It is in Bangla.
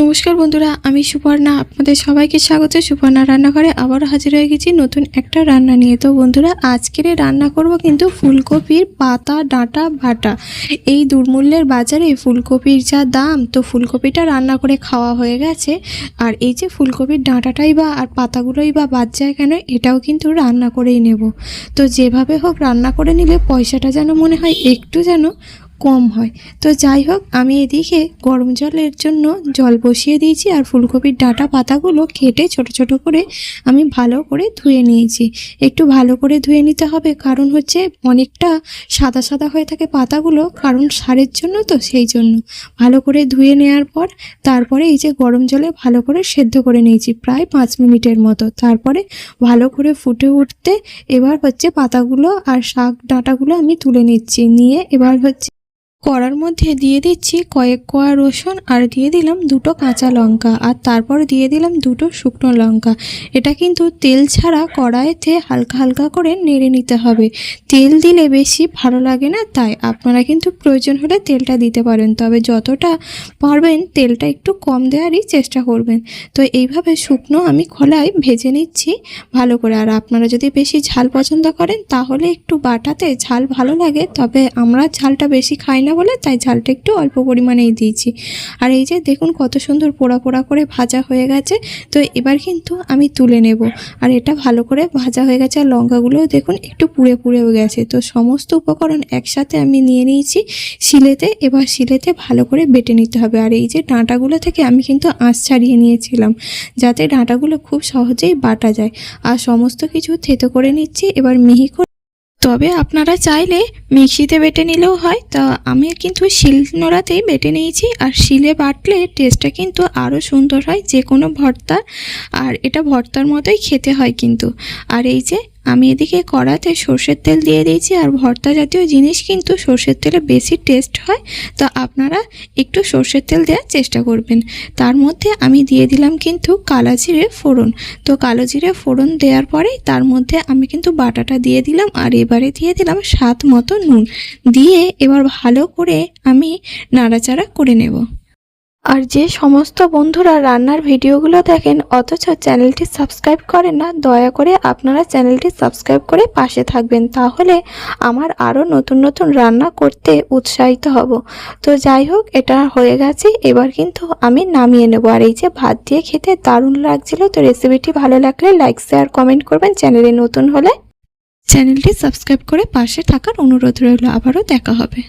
নমস্কার বন্ধুরা, আমি সুপর্ণা। আপনাদের সবাইকে স্বাগত। সুপর্ণা রান্নাঘরে আবারও হাজির হয়ে গেছি নতুন একটা রান্না নিয়ে। তো বন্ধুরা, আজকের রান্না করব কিন্তু ফুলকপির পাতা, ডাঁটা বাটা এই দুর্মূল্যের বাজারে ফুলকপির যা দাম, তো ফুলকপিটা রান্না করে খাওয়া হয়ে গেছে। আর এই যে ফুলকপির ডাঁটাটাই বা, আর পাতাগুলোই বা বাদ যায় কেন, এটাও কিন্তু রান্না করেই নেব। তো যেভাবে হোক রান্না করে নিলে পয়সাটা যেন মনে হয় একটু যেন কম হয়। তো যাই হোক, আমি এদিকে গরম জলের জন্য জল বসিয়ে দিয়েছি আর ফুলকপির ডাঁটা পাতাগুলো কেটে ছোট ছোট করে আমি ভালো করে ধুয়ে নিয়েছি। একটু ভালো করে ধুয়ে নিতে হবে, কারণ হচ্ছে অনেকটা সাদা সাদা হয়ে থাকে পাতাগুলো, কারণ সারের জন্য তো সেই জন্য। ভালো করে ধুয়ে নেওয়ার পর তারপরে এই যে গরম জলে ভালো করে সেদ্ধ করে নিয়েছি প্রায় পাঁচ মিনিটের মতো। তারপরে ভালো করে ফুটে উঠতে এবার হচ্ছে পাতাগুলো আর শাক ডাঁটাগুলো আমি তুলে নিচ্ছি, নিয়ে এবার হচ্ছে কড়ার মধ্যে দিয়ে দিচ্ছি কয়েক কোয়া রসুন আর দিয়ে দিলাম দুটো কাঁচা লঙ্কা আর তারপর দিয়ে দিলাম দুটো শুকনো লঙ্কা। এটা কিন্তু তেল ছাড়া কড়াইতে হালকা হালকা করে নেড়ে নিতে হবে। তেল দিলে বেশি ভালো লাগে না, তাই আপনারা কিন্তু প্রয়োজন হলে তেলটা দিতে পারেন। তবে যতটা পারবেন তেলটা একটু কম দেওয়ারই চেষ্টা করবেন। তো এইভাবে শুকনো আমি খোলায় ভেজে নিচ্ছি ভালো করে। আর আপনারা যদি বেশি ঝাল পছন্দ করেন, তাহলে একটু বাটাতে ঝাল ভালো লাগে, তবে আমরা ঝালটা বেশি খাই না বলে তাই ঝালটা একটু অল্প পরিমাণেই দিয়েছি। আর এই যে দেখুন কত সুন্দর পোড়া পোড়া করে ভাজা হয়ে গেছে। তো এবার কিন্তু আমি তুলে নেব। আর এটা ভালো করে ভাজা হয়ে গেছে। আর লঙ্কাগুলোও দেখুন একটু পুড়ে পুড়েও গেছে। তো সমস্ত উপকরণ একসাথে আমি নিয়ে নিয়েছি শিলেতে। এবার শিলেতে ভালো করে বেটে নিতে হবে। আর এই যে ডাঁটাগুলো থেকে আমি কিন্তু আঁশ ছাড়িয়ে নিয়েছিলাম, যাতে ডাঁটাগুলো খুব সহজেই বাটা যায়। আর সমস্ত কিছু থেতো করে নিচ্ছি। এবার মিহি করে তবে আপনারা চাইলে মিক্সিতে বেটে নিলেও হয়। তা আমি কিন্তু শিল নোড়াতেই বেটে নিয়েছি। আর শিলে বাটলে টেস্টটা কিন্তু আরও সুন্দর হয় যে কোনো ভর্তার আর এটা ভর্তার মতোই খেতে হয় কিন্তু। আর এই যে আমি এদিকে কড়াতে সর্ষের তেল দিয়ে দিয়েছি আর ভর্তা জাতীয় জিনিস কিন্তু সর্ষের তেলে বেশি টেস্ট হয়, তো আপনারা একটু সর্ষের তেল দেওয়ার চেষ্টা করবেন। তার মধ্যে আমি দিয়ে দিলাম কিন্তু কালো জিরে ফোড়ন, তো কালো জিরে ফোড়ন দেওয়ার পরে তার মধ্যে আমি কিন্তু বাটাটা দিয়ে দিলাম আর এবারে দিয়ে দিলাম স্বাদ মতো নুন। দিয়ে এবার ভালো করে আমি নাড়াচাড়া করে নেব। আর যে সমস্ত বন্ধুরা রান্নার ভিডিওগুলো দেখেন, অথচ চ্যানেলটি সাবস্ক্রাইব করেন না, দয়া করে আপনারা চ্যানেলটি সাবস্ক্রাইব করে পাশে থাকবেন। তাহলে আমার আরও নতুন নতুন রান্না করতে উৎসাহিত হব। তো যাই হোক, এটা হয়ে গেছে। এবার কিন্তু আমি নামিয়ে নেব। আর এই যে ভাত দিয়ে খেতে দারুণ লাগছিল, তো রেসিপিটি ভালো লাগলে লাইক, শেয়ার, কমেন্ট করবেন চ্যানেলে নতুন হলে। চ্যানেলটি সাবস্ক্রাইব করে পাশে থাকার অনুরোধ রইল। আবারও দেখা হবে।